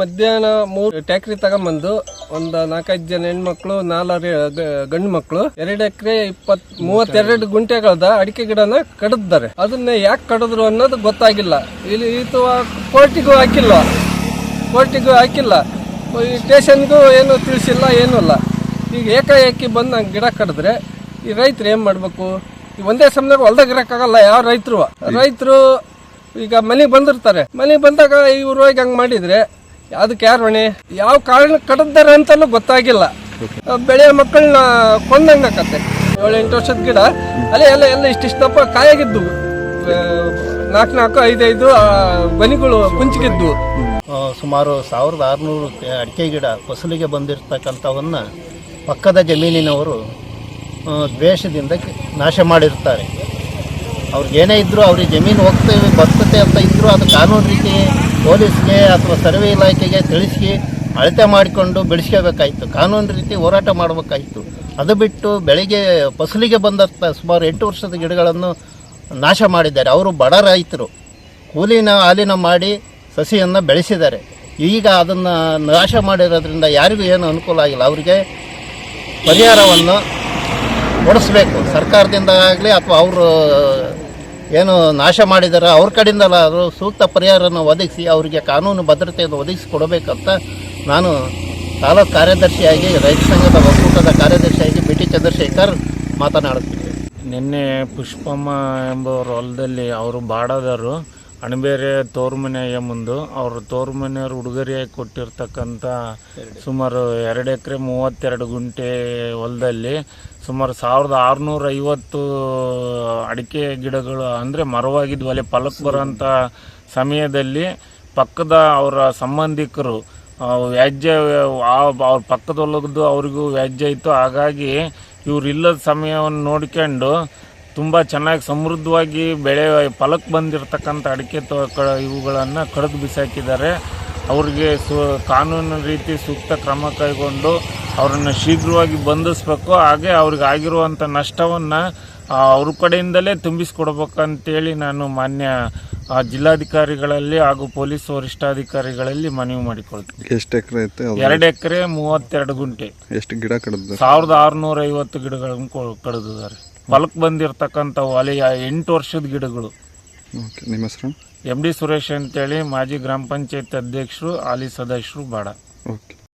ಮಧ್ಯಾಹ್ನ ಮೂರು ಟ್ಯಾಕ್ರಿ ತಗೊಂಬಂದು ಒಂದು ನಾಲ್ಕೈದು ಜನ ಹೆಣ್ಮಕ್ಳು ನಾಲ್ಕು ಗಂಡು ಮಕ್ಳು ಎರಡು ಎಕರೆ ಇಪ್ಪತ್, ಮೂವತ್ತೆರಡು ಗುಂಟೆಗಳದ ಅಡಿಕೆ ಗಿಡನ ಕಡಿದ್ದಾರೆ. ಅದನ್ನ ಯಾಕೆ ಕಡಿದ್ರು ಅನ್ನೋದು ಗೊತ್ತಾಗಿಲ್ಲ. ಇಲ್ಲಿ ಈತ ಕೋರ್ಟಿಗೂ ಹಾಕಿಲ್ಲ. ಕೋರ್ಟಿಗೂ ಹಾಕಿಲ್ಲ. ಈ ಸ್ಟೇಷನ್ಗೂ ಏನು ತಿಳಿಸಿಲ್ಲ, ಏನೂ ಅಲ್ಲ ಈಗ ಏಕಾಏಕಿ ಬಂದು ನಂಗೆ ಗಿಡ ಕಡಿದ್ರೆ ಈ ರೈತರು ಏನು ಮಾಡಬೇಕು? ಈ ಒಂದೇ ಸಮಯದಾಗ ಹೊಲ್ದಾಗ ಇರೋಕ್ಕಾಗಲ್ಲ ಯಾವ ರೈತರು? ರೈತರು ಈಗ ಮನೆಗೆ ಬಂದಿರ್ತಾರೆ. ಮನೆಗೆ ಬಂದಾಗ ಇವ್ರು ಹೋಗಿ ಹಂಗೆ ಮಾಡಿದ್ರೆ ಅದಕ್ಕೆ ಯಾರು ಹೊಣೆ ಯಾವ ಕಾರಣ ಕಟ್ಟಿದ್ದಾರೆ ಅಂತಲೂ ಗೊತ್ತಾಗಿಲ್ಲ. ಬೆಳೆ ಬೆಳೆಯೋ ಮಕ್ಕಳನ್ನ ಕೊಂದಂಗ ಆಕತ್ತೆ ಏಳು ಎಂಟು ವರ್ಷದ ಗಿಡ ಅಲ್ಲೇ ಎಲ್ಲ ಎಲ್ಲ ಇಷ್ಟಿಷ್ಟಪ್ಪ ಕಾಯಾಗಿದ್ದು ನಾಲ್ಕು ನಾಲ್ಕು ಐದೈದು ಬನಿಗಳು ಕುಂಚಿಗಿದ್ದು ಸುಮಾರು ಸಾವಿರದ ಆರುನೂರು ಅಡಿಕೆ ಗಿಡ ಫಸಲಿಗೆ ಬಂದಿರತಕ್ಕಂಥವನ್ನ ಪಕ್ಕದ ಜಮೀನಿನವರು ದ್ವೇಷದಿಂದ ನಾಶ ಮಾಡಿರ್ತಾರೆ. ಅವ್ರಿಗೆ ಏನೇ ಇದ್ದರೂ ಅವ್ರಿಗೆ ಜಮೀನು ಹೋಗ್ತೇವೆ ಬರ್ತದೆ ಅಂತ ಇದ್ದರೂ ಅದು ಕಾನೂನು ರೀತಿ ಪೊಲೀಸ್ಗೆ ಅಥವಾ ಸರ್ವೆ ಇಲಾಖೆಗೆ ತಿಳಿಸಿ ಅಳತೆ ಮಾಡಿಕೊಂಡು ಬೆಳೆಸ್ಕೋಬೇಕಾಯಿತು ಕಾನೂನು ರೀತಿ ಹೋರಾಟ ಮಾಡಬೇಕಾಯಿತು. ಅದು ಬಿಟ್ಟು ಬೆಳಿಗ್ಗೆ ಫಸಲಿಗೆ ಬಂದ ಸುಮಾರು ಎಂಟು ವರ್ಷದ ಗಿಡಗಳನ್ನು ನಾಶ ಮಾಡಿದ್ದಾರೆ. ಅವರು ಬಡ ರೈತರು. ಕೂಲಿನ ಹಾಲಿನ ಮಾಡಿ ಸಸಿಯನ್ನು ಬೆಳೆಸಿದ್ದಾರೆ. ಈಗ ಅದನ್ನು ನಾಶ ಮಾಡಿರೋದ್ರಿಂದ ಯಾರಿಗೂ ಏನು ಅನುಕೂಲ ಆಗಿಲ್ಲ. ಅವರಿಗೆ ಪರಿಹಾರವನ್ನು ಕೊಡಿಸ್ಬೇಕು. ಸರ್ಕಾರದಿಂದ ಆಗಲಿ ಅಥವಾ ಅವರು ಏನು ನಾಶ ಮಾಡಿದಾರೆ, ಅವ್ರ ಕಡೆಯಿಂದಲ್ಲ ಅದು ಸೂಕ್ತ ಪರಿಹಾರವನ್ನು ಒದಗಿಸಿ, ಅವರಿಗೆ ಕಾನೂನು ಭದ್ರತೆಯನ್ನು ಒದಗಿಸಿ ಕೊಡಬೇಕಂತ ನಾನು ತಾಲೂಕು ಕಾರ್ಯದರ್ಶಿಯಾಗಿ, ರೈತ ಸಂಘದ ಒಕ್ಕೂಟದ ಕಾರ್ಯದರ್ಶಿಯಾಗಿ ಬಿ ಟಿ ಚಂದ್ರಶೇಖರ್ ಮಾತನಾಡುತ್ತಿದ್ದೆ ನಿನ್ನೆ ಪುಷ್ಪಮ್ಮ ಎಂಬುವರು ಹೊಲದಲ್ಲಿ ಅವರು ಬಾಡದರು. ಅಣಬೇರೆ ತೋರು ಮನೆಯ ಮುಂದು ಅವ್ರ ತೋರು ಮನೆಯವ್ರು ಉಡುಗೊರೆಯಾಗಿ ಕೊಟ್ಟಿರ್ತಕ್ಕಂಥ ಸುಮಾರು ಎರಡು ಎಕರೆ ಮೂವತ್ತೆರಡು ಗುಂಟೆ ಹೊಲದಲ್ಲಿ ಸುಮಾರು ಸಾವಿರದ ಆರುನೂರ ಐವತ್ತು ಅಡಿಕೆ ಗಿಡಗಳು, ಅಂದರೆ ಮರವಾಗಿದ್ದು ಅಲ್ಲಿ ಫಲಕ್ಕೆ ಬರೋಂಥ ಸಮಯದಲ್ಲಿ ಪಕ್ಕದ ಅವರ ಸಂಬಂಧಿಕರು ವ್ಯಾಜ್ಯ ಅವ್ರ ಪಕ್ಕದ ಅವ್ರಿಗೂ ವ್ಯಾಜ್ಯ ಇತ್ತು. ಹಾಗಾಗಿ ಇವ್ರು ಇಲ್ಲದ ಸಮಯವನ್ನು ನೋಡ್ಕೊಂಡು ತುಂಬ ಚೆನ್ನಾಗಿ ಸಮೃದ್ಧವಾಗಿ ಬೆಳೆ ಫಲಕ್ಕೆ ಬಂದಿರತಕ್ಕಂಥ ಅಡಿಕೆ ತೋ ಕ ಇವುಗಳನ್ನು ಕಡಿದು ಬಿಸಾಕಿದ್ದಾರೆ. ಅವ್ರಿಗೆ ಸು ಕಾನೂನು ರೀತಿ ಸೂಕ್ತ ಕ್ರಮ ಕೈಗೊಂಡು ಅವರನ್ನು ಶೀಘ್ರವಾಗಿ ಬಂಧಿಸ್ಬೇಕು. ಹಾಗೆ ಅವ್ರಿಗೆ ಆಗಿರುವಂಥ ನಷ್ಟವನ್ನು ಅವ್ರ ಕಡೆಯಿಂದಲೇ ತುಂಬಿಸ್ಕೊಡ್ಬೇಕಂತೇಳಿ ನಾನು ಮಾನ್ಯ ಜಿಲ್ಲಾಧಿಕಾರಿಗಳಲ್ಲಿ ಹಾಗೂ ಪೊಲೀಸ್ ವರಿಷ್ಠಾಧಿಕಾರಿಗಳಲ್ಲಿ ಮನವಿ ಮಾಡಿಕೊಳ್ತೀನಿ. ಎಷ್ಟು ಎಕರೆ ಎರಡು ಎಕರೆ ಮೂವತ್ತೆರಡು ಗುಂಟೆ. ಎಷ್ಟು ಗಿಡ ಕಡಿದ್ರು ಸಾವಿರದ ಆರುನೂರ ಐವತ್ತು ಗಿಡಗಳನ್ನು ಕಡಿದಿದ್ದಾರೆ. ಫಲಕ್ ಬಂದಿರತಕ್ಕಂಥವು ಅಲ್ಲಿ ಎಂಟು ವರ್ಷದ ಗಿಡಗಳು. ನಿಮ್ಮ ಹೆಸರು? ಎಂ ಡಿ ಸುರೇಶ್ ಅಂತೇಳಿ ಮಾಜಿ ಗ್ರಾಮ ಪಂಚಾಯತ್ ಅಧ್ಯಕ್ಷರು ಆಲಿ ಸದಸ್ಯರು ಬಾಡ. ಓಕೆ.